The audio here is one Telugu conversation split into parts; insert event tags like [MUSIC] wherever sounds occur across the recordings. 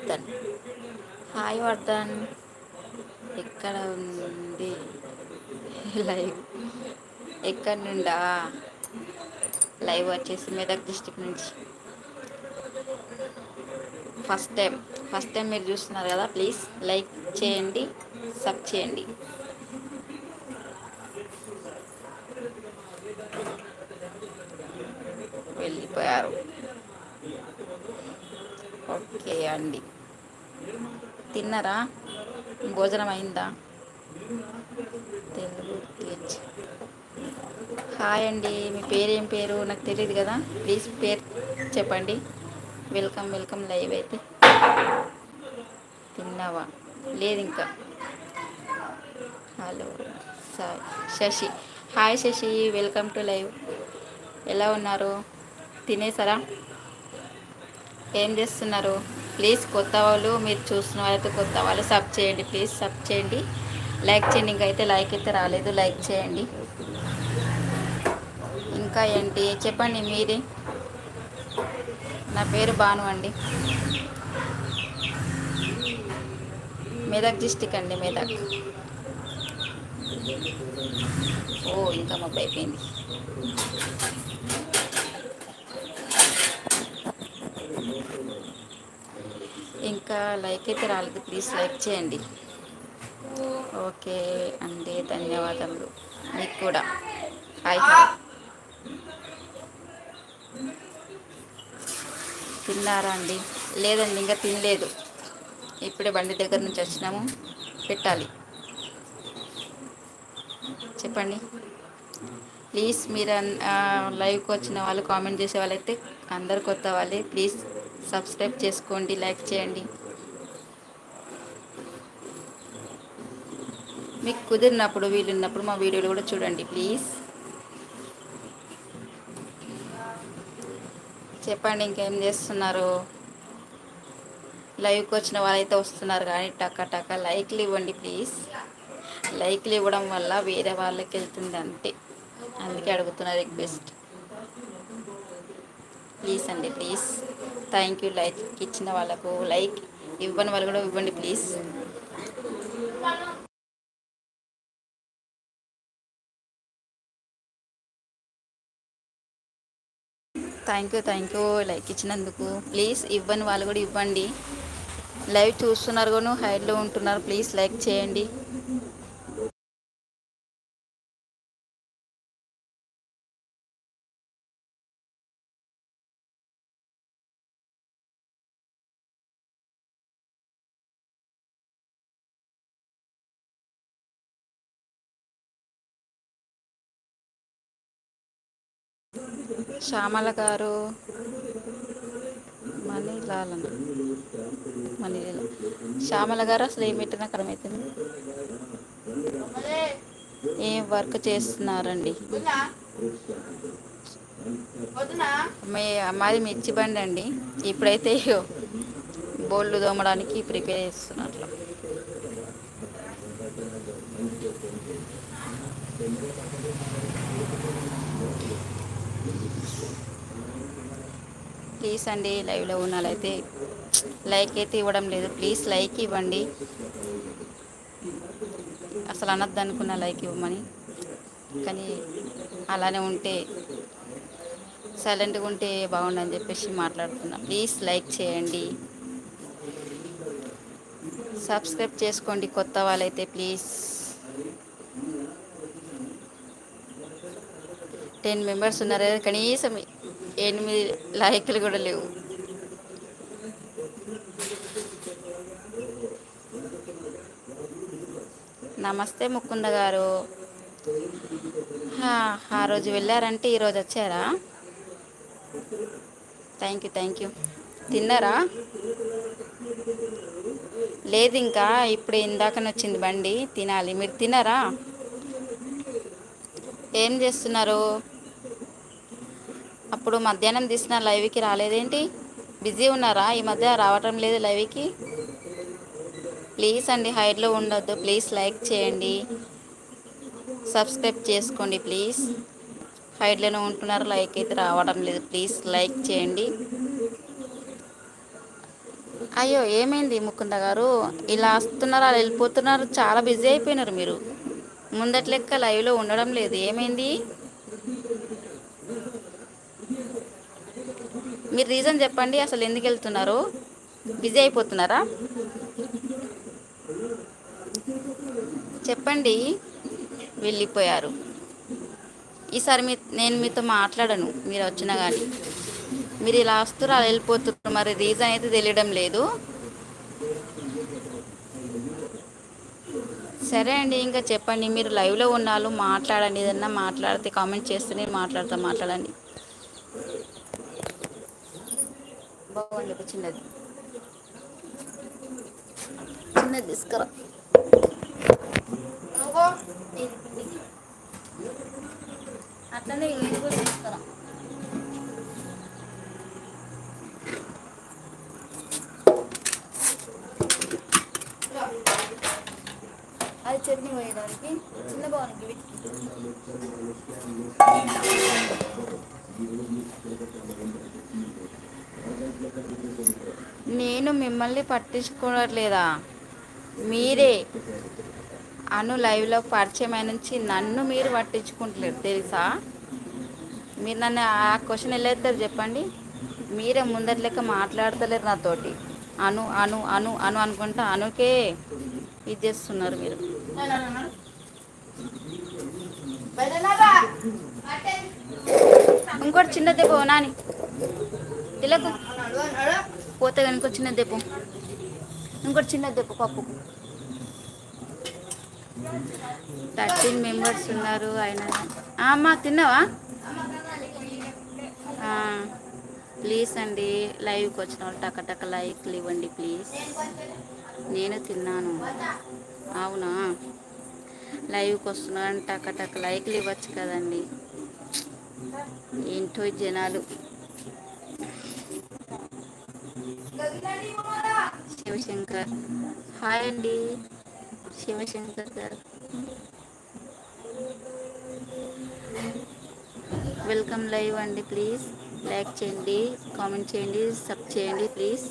Vardhan hi Vardhan. ఎక్కడ ఉంది? లైవ్. ఎక్కడ నుండా? లైవ్ వచ్చేసి మెదక్ డిస్టిక్ నుంచి. ఫస్ట్ టైం ఫస్ట్ టైం మీరు చూస్తున్నారు కదా ప్లీజ్ లైక్ చేయండి సబ్ చేయండి వెళ్ళిపోయారు ఓకే అండి తిన్నారా? భోజనం అయిందా తెలుగు హాయ్ అండి మీ పేరు ఏం పేరు? నాకు తెలియదు కదా. ప్లీజ్ పేరు చెప్పండి. వెల్కమ్ వెల్కమ్ లైవ్ అయితే. తిన్నావా? లేదు ఇంకా. Hello sir Shashi. Hi Shashi welcome to live. ఎలా ఉన్నారు? తినేసారా? ఏం చేస్తున్నారు? ప్లీజ్ కొత్త వాళ్ళు మీరు చూస్తున్న వాళ్ళైతే కొత్త వాళ్ళు సబ్ చేయండి ప్లీజ్ సబ్ చేయండి. లైక్ చేయండి ఇంకైతే లైక్ అయితే రాలేదు లైక్ చేయండి. ఇంకా ఏంటి? చెప్పండి మీరే. నా పేరు భాను అండి. మెదక్ డిస్టిక్ అండి మెదక్. ఓ ఇంకా మబ్బు ఇంకా లైక్ అయితే రాలేదు. ప్లీజ్ లైక్ చేయండి. ఓకే అండి. ధన్యవాదములు. మీకు కూడా. హాయ్ తిన్నారా అండి? లేదండి ఇంకా తినలేదు. ఇప్పుడే బండి దగ్గర నుంచి వచ్చినాము. పెట్టాలి. చెప్పండి. ప్లీజ్ మీరు లైవ్కి వచ్చిన వాళ్ళు కామెంట్ చేసే వాళ్ళైతే అందరు కొత్త వాళ్ళే. ప్లీజ్ సబ్స్క్రైబ్ చేసుకోండి లైక్ చేయండి. మీకు కుదిరినప్పుడు వీలున్నప్పుడు మా వీడియోలు కూడా చూడండి ప్లీజ్ చెప్పండి ఇంకేం చేస్తున్నారు? లైవ్కి వచ్చిన వాళ్ళైతే వస్తున్నారు కానీ టక్క టక్క లైక్లు ఇవ్వండి ప్లీజ్ లైక్లు ఇవ్వడం వల్ల వేరే వాళ్ళకి వెళ్తుంది అంతే. అందుకే అడుగుతున్నా రిక్వెస్ట్ ప్లీజ్ అండి ప్లీజ్ థ్యాంక్ యూ లైక్ ఇచ్చిన వాళ్ళకు లైక్ ఇవ్వని వాళ్ళు కూడా ఇవ్వండి please thank you thank you. Like ఇచ్చినందుకు. ప్లీజ్ ఇవ్వని వాళ్ళు కూడా ఇవ్వండి. లైవ్ చూస్తున్నారు కూడా హైడ్లో ఉంటున్నారు. ప్లీజ్ లైక్ చేయండి. శ్యామల గారు మణిలాలన మణిలీల. శ్యామల గారు అసలు ఏమిటి నాకు ఏం వర్క్ చేస్తున్నారండి? మీ మాది మిర్చి బండి అండి. ఇప్పుడైతే బోళ్ళు దోమడానికి ప్రిపేర్ చేస్తున్నట్లు ప్లీజ్ అండి లైవ్లో ఉన్న వాళ్ళైతే లైక్ అయితే ఇవ్వడం లేదు. ప్లీజ్ లైక్ ఇవ్వండి. అసలు అనద్దు అనుకున్న లైక్ ఇవ్వమని. కానీ అలానే ఉంటే సైలెంట్గా ఉంటే బాగుండని చెప్పేసి మాట్లాడుతున్నా. ప్లీజ్ లైక్ చేయండి. సబ్స్క్రైబ్ చేసుకోండి కొత్త వాళ్ళైతే ప్లీజ్. టెన్ మెంబర్స్ ఉన్నారు కనీసం ఎనిమిది లైక్లు కూడా లేవు. నమస్తే ముకుంద గారు. ఆ రోజు వెళ్ళారంటే ఈరోజు వచ్చారా? Thank you thank you. తిన్నారా? లేదు ఇంకా ఇప్పుడు ఇందాకనే వచ్చింది బండి తినాలి. మీరు తిన్నారా? ఏం చేస్తున్నారు? అప్పుడు మధ్యాహ్నం తీసిన లైవ్కి రాలేదేంటి? బిజీ ఉన్నారా? ఈ మధ్య రావటం లేదు లైవ్కి? ప్లీజ్ అండి హైడ్లో ఉండొద్దు. ప్లీజ్ లైక్ చేయండి. సబ్స్క్రైబ్ చేసుకోండి ప్లీజ్. హైడ్లోనే ఉంటున్నారు లైక్ అయితే రావడం లేదు. ప్లీజ్ లైక్ చేయండి. అయ్యో ఏమైంది ముకుంద గారు? ఇలా వస్తున్నారు అలా వెళ్ళిపోతున్నారు. చాలా బిజీ అయిపోయినారు మీరు. ముందట్లెక్క లైవ్లో ఉండడం లేదు. ఏమైంది? మీరు రీజన్ చెప్పండి అసలు ఎందుకు వెళ్తున్నారు? బిజీ అయిపోతున్నారా? చెప్పండి. వెళ్ళిపోయారు. ఈసారి మీ నేను మీతో మాట్లాడను మీరు వచ్చినా కానీ మీరు ఇలా వస్తారు అలా వెళ్ళిపోతున్నారు మరి రీజన్ అయితే తెలియడం లేదు. సరే అండి ఇంకా చెప్పండి. మీరు లైవ్లో ఉన్నాళ్ళు మాట్లాడండి ఏదన్నా మాట్లాడితే కామెంట్ చేస్తే నేను మాట్లాడతా మాట్లాడండి. బాగుంది ఒక చిన్నది. చిన్నది తీసుకురా. అట్లనే ఇది కూడా తీసుకురా. అది చట్నీ వేయడానికి చిన్న బాగుంది నేను మిమ్మల్ని పట్టించుకోవట్లేదా? మీరే. అను లైవ్లో పరిచయం నుంచి నన్ను మీరు పట్టించుకుంటలేరు తెలుసా? మీరు నన్ను ఆ క్వశ్చన్ వెళ్ళేస్తారు చెప్పండి? మీరే ముందట్లేక లెక్క మాట్లాడతలేరు నాతోటి. అను అను అను అను అనుకుంటా అనుకే ఇది చేస్తున్నారు మీరు. ఇంకోటి చిన్న దెబ్బ నాని. తిలకు. పోతే కానీ చిన్న దెబ్బ. ఇంకోటి చిన్న దెబ్బ పప్పు. థర్టీన్ మెంబర్స్ ఉన్నారు ఆయన. అమ్మ తిన్నావా? ప్లీజ్ అండి లైవ్కి వచ్చిన వాళ్ళు టకటక లైక్లు ఇవ్వండి ప్లీజ్. నేను తిన్నాను. అవునా? లైవ్కి వస్తున్నాను టకటక టక లైక్లు ఇవ్వచ్చు కదండి. ఏంటో జనాలు. శివశంకర్. హాయ్ అండి. శివశంకర్ గారు. వెల్కమ్ లైవ్ అండి ప్లీజ్. లైక్ చేయండి కామెంట్ చేయండి సబ్ చేయండి ప్లీజ్.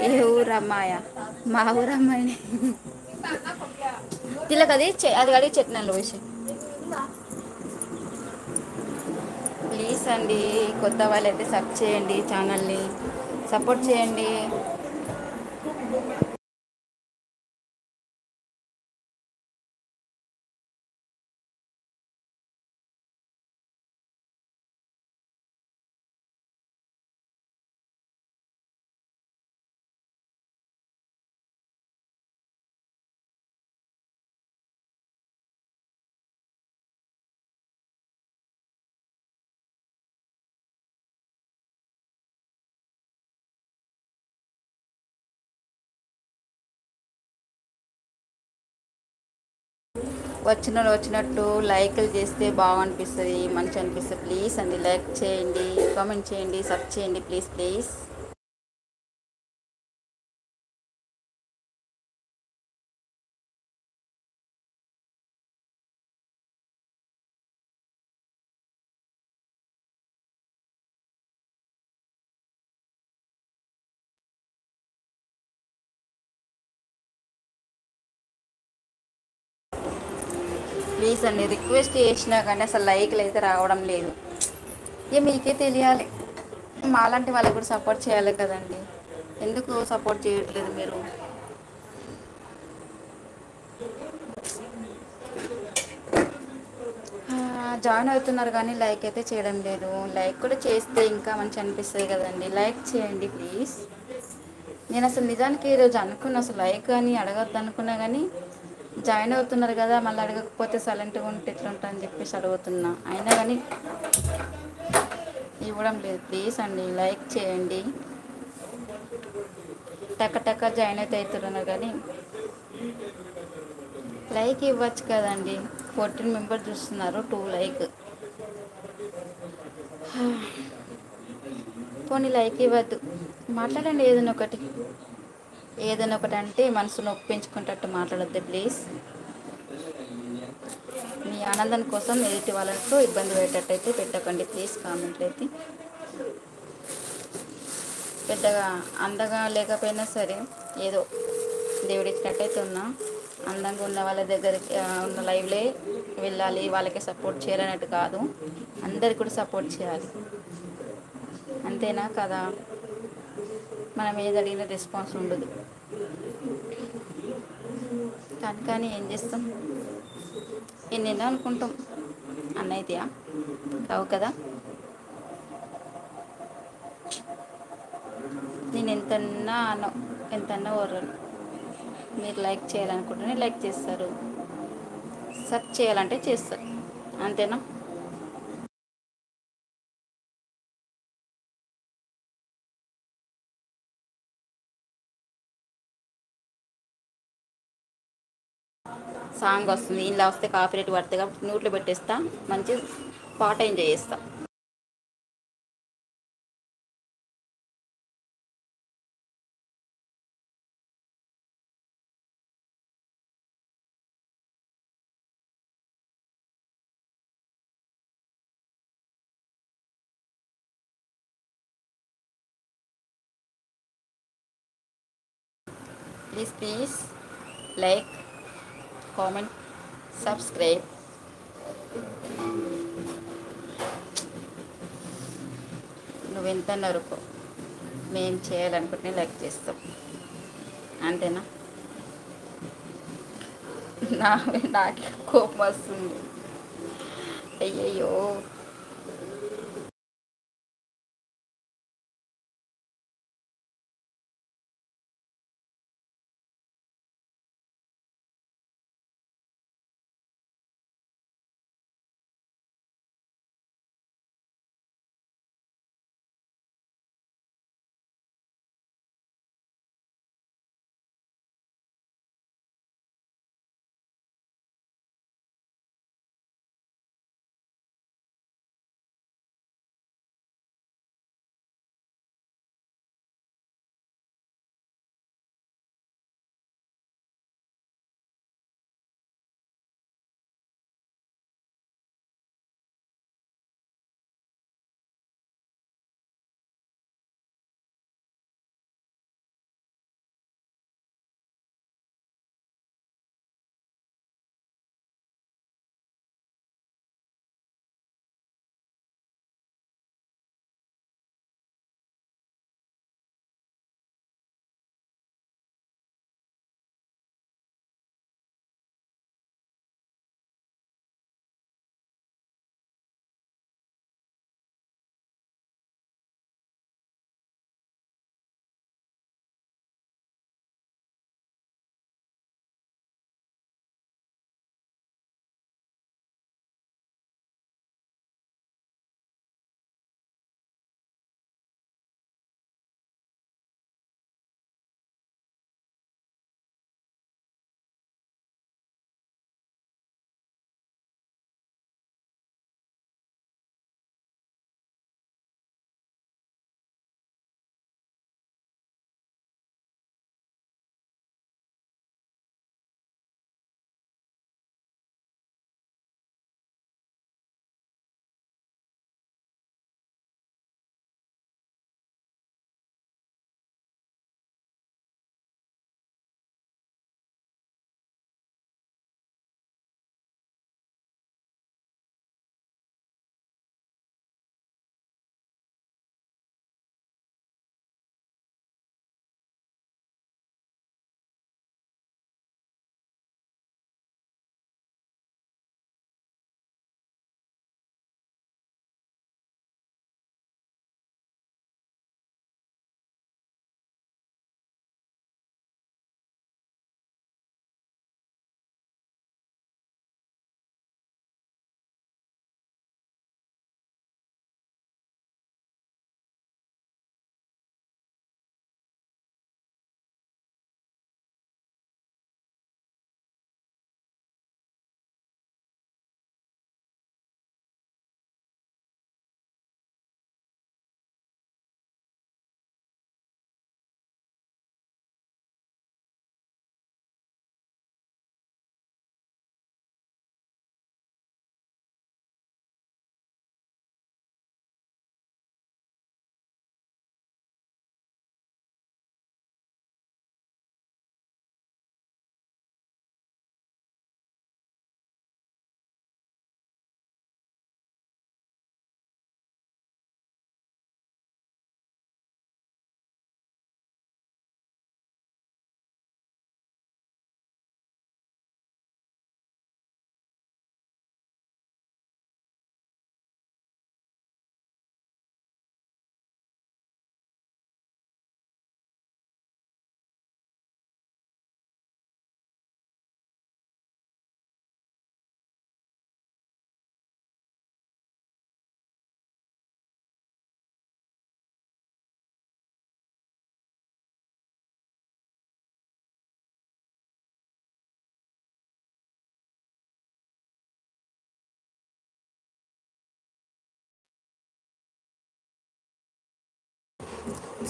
ఏ ఊరమ్మాయ? మా ఊరమ్మాయి తిలక అది చె- అది అడిగి చెట్నాలు పోసి ప్లీజ్ అండి కొత్త వాళ్ళైతే సబ్ చేయండి ఛానల్ని. సపోర్ట్ చేయండి. వచ్చిన వచ్చినట్టు లైక్లు చేస్తే బాగనిపిస్తుంది మంచి అనిపిస్తుంది ప్లీజ్ అండి లైక్ చేయండి కామెంట్ చేయండి సబ్ చేయండి ప్లీజ్ ప్లీజ్. ప్లీజ్ అండి రిక్వెస్ట్ చేసినా కానీ అసలు లైక్లు అయితే రావడం లేదు. ఇక మీకే తెలియాలి. మాలాంటి వాళ్ళకి కూడా సపోర్ట్ చేయాలి కదండి. ఎందుకు సపోర్ట్ చేయట్లేదు మీరు? జాయిన్ అవుతున్నారు కానీ లైక్ అయితే చేయడం లేదు. లైక్ కూడా చేస్తే ఇంకా మంచి అనిపిస్తుంది కదండి. లైక్ చేయండి ప్లీజ్ నేను అసలు నిజానికి ఈరోజు అనుకున్నా అసలు లైక్ అని అడగద్దు అనుకున్నా కానీ జాయిన్ అవుతున్నారు కదా మళ్ళీ అడగకపోతే సైలెంట్గా ఉంటే ఎట్లుంటా అని చెప్పేసి అడుగుతున్నా. అయినా కానీ ఇవ్వడం లేదు. ప్లీజ్ అండి లైక్ చేయండి. టక టక్క జాయిన్ అయితే అవుతున్నారు కానీ లైక్ ఇవ్వచ్చు కదండి. ఫోర్టీన్ మెంబర్స్ చూస్తున్నారు టూ లైక్. [SIGHS] పోనీ లైక్ ఇవ్వద్దు. మాట్లాడండి ఏదైనా ఒకటి. ఏదైనా ఒకటి అంటే మనసును ఒప్పించుకునేటట్టు మాట్లాడద్దు ప్లీజ్ మీ ఆనందం కోసం ఎదుటి వాళ్ళతో ఇబ్బంది పెట్టేటట్టయితే పెట్టకండి ప్లీజ్ కామెంట్లు అయితే. పెద్దగా అందగా లేకపోయినా సరే ఏదో దేవుడిచ్చినట్టయితే ఉన్నా అందంగా ఉన్న వాళ్ళ దగ్గరికి ఉన్న లైవ్లే వెళ్ళాలి వాళ్ళకి సపోర్ట్ చేయాలన్నట్టు కాదు అందరికి కూడా సపోర్ట్ చేయాలి. అంతేనా కదా? మనం ఏది అడిగిన రెస్పాన్స్ ఉండదు. కానీ కానీ ఏం చేస్తాం? ఎన్నెన్నో అనుకుంటాం. అన్నయితయా కావు కదా? నేను ఎంతన్నా అను ఎంతన్నా ఓర్రను. మీరు లైక్ చేయాలనుకుంటేనే లైక్ చేస్తారు. సబ్ చేయాలంటే చేస్తారు. అంతేనా? సాంగ్ వస్తుంది ఇలా వస్తే కాఫీ రేట్ పడితే కాబట్టి నోట్లో పెట్టేస్తా మంచి పాట ఎంజాయ్ చేస్తా. Please please like comment subscribe నువ్వెంత నరుకో. మేము చేయాలనుకుంటే లైక్ చేస్తాం. అంతేనా? [LAUGHS] నా నాకే కోపం వస్తుంది. అయ్యయ్యో.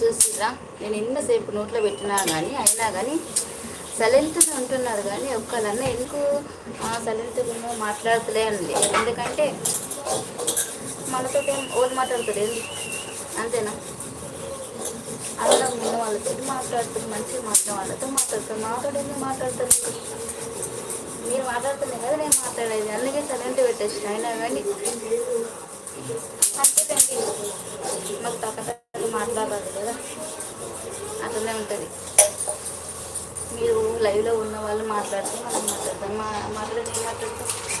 చూసిరా? నేను ఎంతసేపు నోట్లో పెట్టినా కానీ అయినా కానీ సలెంట్గా ఉంటున్నారు కానీ ఒక్కళ్ళన్న ఎందుకు సలెంట్గా మాట్లాడతలే అండి. ఎందుకంటే మనతో ఏం ఓళ్ళు మాట్లాడుతుంది అంతేనా? అలా ఉన్న వాళ్ళతో మాట్లాడుతుంది మంచిగా మాట్లాడే వాళ్ళతో మాట్లాడుతారు మాతో ఎందుకు మాట్లాడతారు మీరు మాట్లాడుతున్నాయి కదా నేను మాట్లాడేది. అందుకే సలెంట్ పెట్టేసిన. అయినా కానీ అంతేనండి. మాకు తగ్గ మాట్లాడాలి కదా. అట్లనే ఉంటుంది. మీరు లైవ్లో ఉన్న వాళ్ళు మాట్లాడితే మనం మాట్లాడతాం. మా మాట్లాడితే మాట్లాడతాం?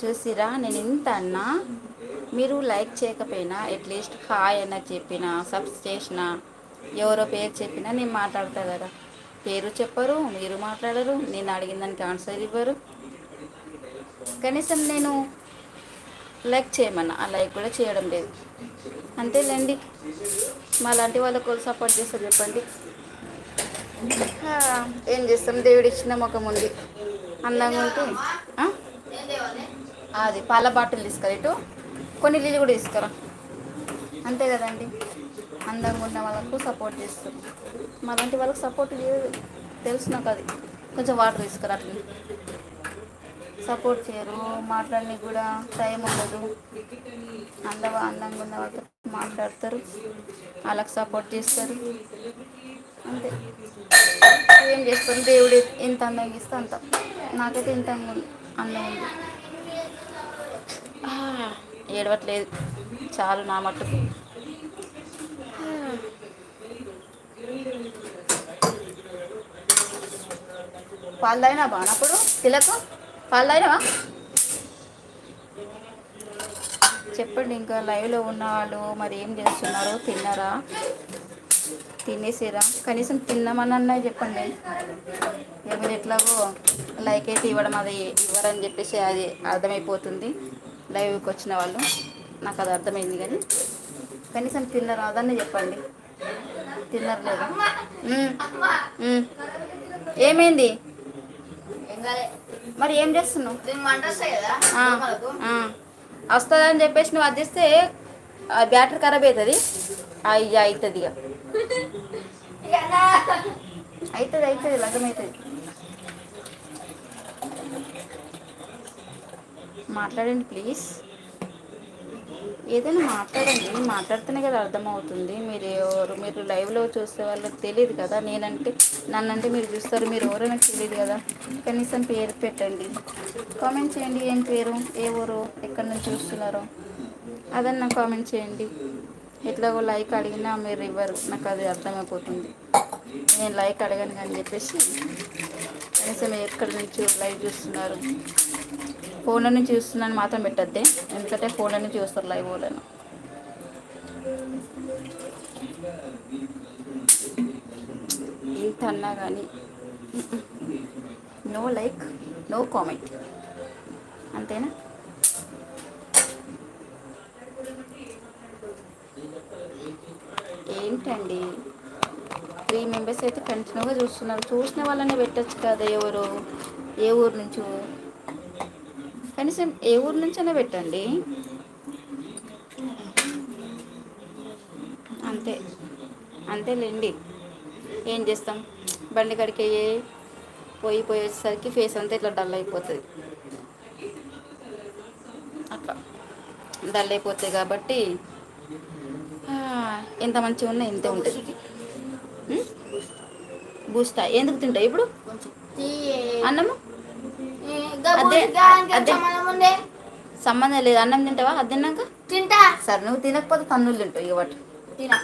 చూసిరా నేను ఇంత అన్నా? మీరు లైక్ చేయకపోయినా అట్లీస్ట్ హాయ్ అన్న చెప్పిన సబ్స్ చేసిన ఎవరో పేరు చెప్పినా నేను మాట్లాడతా కదా. పేరు చెప్పరు మీరు మాట్లాడరు నేను అడిగిన దానికి ఆన్సర్ ఇవ్వరు. కనీసం నేను లైక్ చేయమన్నా ఆ లైక్ కూడా చేయడం లేదు. అంతేలేండి. మా లాంటి వాళ్ళకు సపోర్ట్ చేస్తారు చెప్పండి. ఏం చేస్తాం? దేవుడు ఇచ్చిన ముఖం ఉంది. అందంగా ఉంటే అది పాల బాటిల్ తీసుకురా ఇటు. కొన్ని నీళ్ళు కూడా తీసుకురా. అంతే కదండి. అందంగా ఉన్న వాళ్ళకు సపోర్ట్ చేస్తారు. మాలాంటి వాళ్ళకి సపోర్ట్ లేదు. తెలుసు నాకు అది. కొంచెం వాటర్ తీసుకురా అట్లా. సపోర్ట్ చేయరు. మాట్లాడడానికి కూడా టైం ఉండదు. అందంగా అందంగా ఉన్న వాళ్ళతో మాట్లాడతారు. వాళ్ళకి సపోర్ట్ చేస్తారు. అంతే. ఏం చేస్తారు? దేవుడు ఎంత అందంగా ఇస్తే అంత. నాకైతే ఇంత అందం ఉంది. ఏడవట్లేదు. చాలు నా మట్టుకు పాలు తాగినా బానప్పుడు తిలకు పాలు చెప్పండి ఇంకా లైవ్లో ఉన్న వాళ్ళు మరి ఏం చేస్తున్నారు? తిన్నారా? తినేసిరా? కనీసం తిన్నామన్నా చెప్పండి. మీరు ఎట్లాగో లైక్ అయితే ఇవ్వడం అది ఇవ్వరని చెప్పేసి అది అర్థమైపోతుంది. లైవ్కి వచ్చిన వాళ్ళు నాకు అది అర్థమైంది కానీ కనీసం తిన్నారు అదన్నీ చెప్పండి. తిన్నారు లేదా ఏమైంది? మరి ఏం చేస్తున్నావు? వస్తుందని చెప్పేసి నువ్వు అదిస్తే బ్యాటరీ ఖరాబ్ అవుతుంది. అయ్యా అవుతుంది ఇక. [LAUGHS] అవుతుంది అవుతుంది. మాట్లాడండి ప్లీజ్. ఏదైనా మాట్లాడండి. మాట్లాడితేనే కదా అర్థమవుతుంది. మీరు ఎవరు మీరు లైవ్లో చూసే వాళ్ళకి తెలియదు కదా. నేనంటే నన్నంటే మీరు చూస్తారు. మీరు ఎవరో నాకు తెలియదు కదా. కనీసం పేరు పెట్టండి. కామెంట్ చేయండి. ఏం పేరు? ఏ ఊరు? ఎక్కడి నుంచి చూస్తున్నారో? అదన్నా కామెంట్ చేయండి. ఎట్లాగో లైక్ అడిగినా మీరు ఇవ్వరు. నాకు అది అర్థమైపోతుంది. నేను లైక్ అడగను అని చెప్పేసి కనీసం ఎక్కడి నుంచి లైవ్ చూస్తున్నారు? ఫోన్లో నుంచి చూస్తున్నాను మాత్రం పెట్టద్దే. ఎందుకంటే ఫోన్లో నుంచి చూస్తారు లైవ్ వాళ్ళను. ఇంత అన్నా కానీ నో లైక్ నో కామెంట్. అంతేనా? ఏంటండి? త్రీ మెంబర్స్ అయితే కంటిన్యూగా చూస్తున్నారు. చూసిన వాళ్ళనే పెట్టచ్చు కదా ఎవరు? ఏ ఊరు నుంచో? కనీసం ఏ ఊరు నుంచైనా పెట్టండి. అంతే. అంతేలేండి. ఏం చేస్తాం? బండి కడికి పోయి పోయేసరికి ఫేస్ అంతా ఇట్లా డల్ అయిపోతుంది. అట్లా. డల్ అయిపోతుంది కాబట్టి ఎంత మంచిగా ఉన్నా ఇంతే ఉంటుంది. బూస్టా? ఎందుకు తింటావు ఇప్పుడు? అన్నము? అదే అదే. సంబంధం లేదు అన్నం తింటావా? అది తిన్నాక? తింటా. సరే నువ్వు తినకపోతే తన్నులు తింటావు తిన.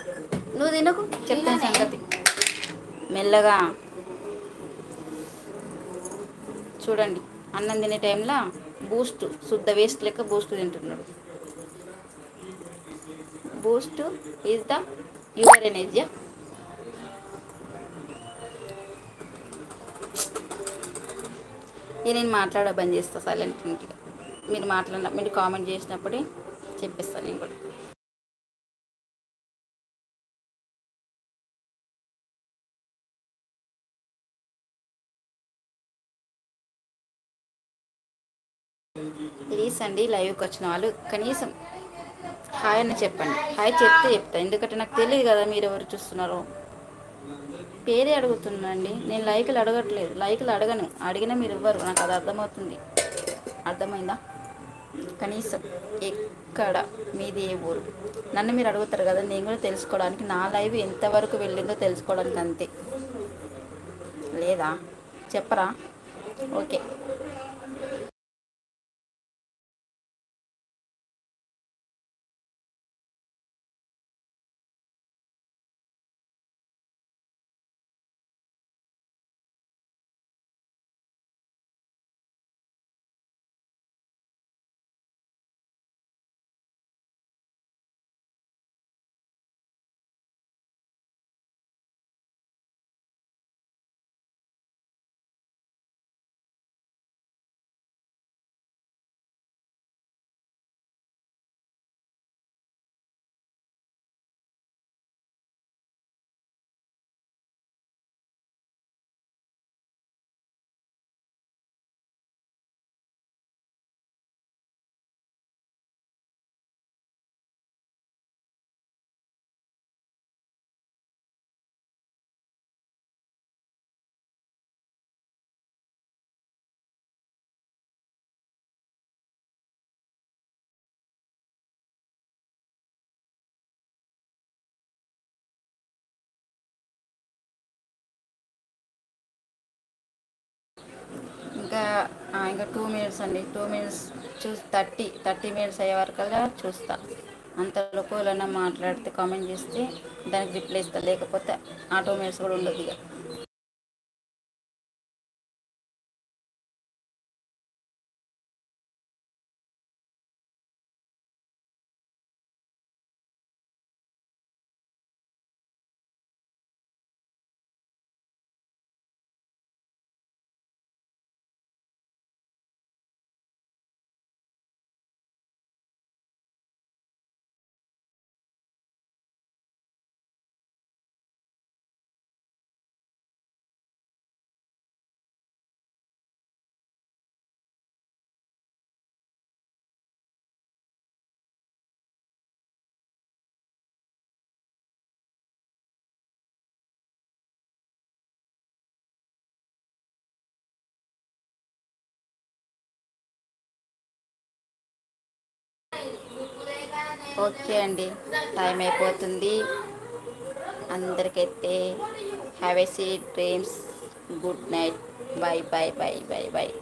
నువ్వు తినకు చెప్తాను సంగతి. మెల్లగా చూడండి అన్నం తినే టైంలో బూస్ట్ శుద్ధ వేస్ట్ లెక్క బూస్ట్ తింటున్నాడు. Boost is the your energy ఇక నేను మాట్లాడ బంద్ చేస్తా సైలెంట్ ఇంటిగా మీరు మాట్లాడిన మీరు కామెంట్ చేసినప్పుడే చెప్పేస్తాను నేను కూడా. ప్లీజ్ అండి లైవ్కి వచ్చిన వాళ్ళు కనీసం హాయ్ అని చెప్పండి. హాయ్ చెప్తే చెప్తా ఎందుకంటే నాకు తెలియదు కదా మీరు ఎవరు చూస్తున్నారో. పేరే అడుగుతున్నానండి నేను లైకులు అడగట్లేదు. లైకులు అడగను. అడిగినా మీరు ఇవ్వరు. నాకు అది అర్థమవుతుంది. అర్థమైందా? కనీసం ఎక్కడ మీది ఏ ఊరు? నన్ను మీరు అడుగుతారు కదా నేను కూడా తెలుసుకోవడానికి నా లైవ్ ఎంతవరకు వెళ్ళిందో తెలుసుకోవడానికి అంతే. లేదా? చెప్పరా? ఓకే. ఇంకా టూ మినిట్స్ అండి. టూ మినిట్స్ చూసి థర్టీ థర్టీ మినిట్స్ అయ్యే వరకల్లా చూస్తా. అంతలోపు ఎవరైనా మాట్లాడితే కామెంట్ చేస్తే దానికి రిప్లై ఇస్తా. లేకపోతే ఆ టూ మినిట్స్ కూడా ఉండదు ఇక. ఓకే అండి. టైం అయిపోతుంది. అందరికైతే have a see dreams. Good night. Bye bye bye bye bye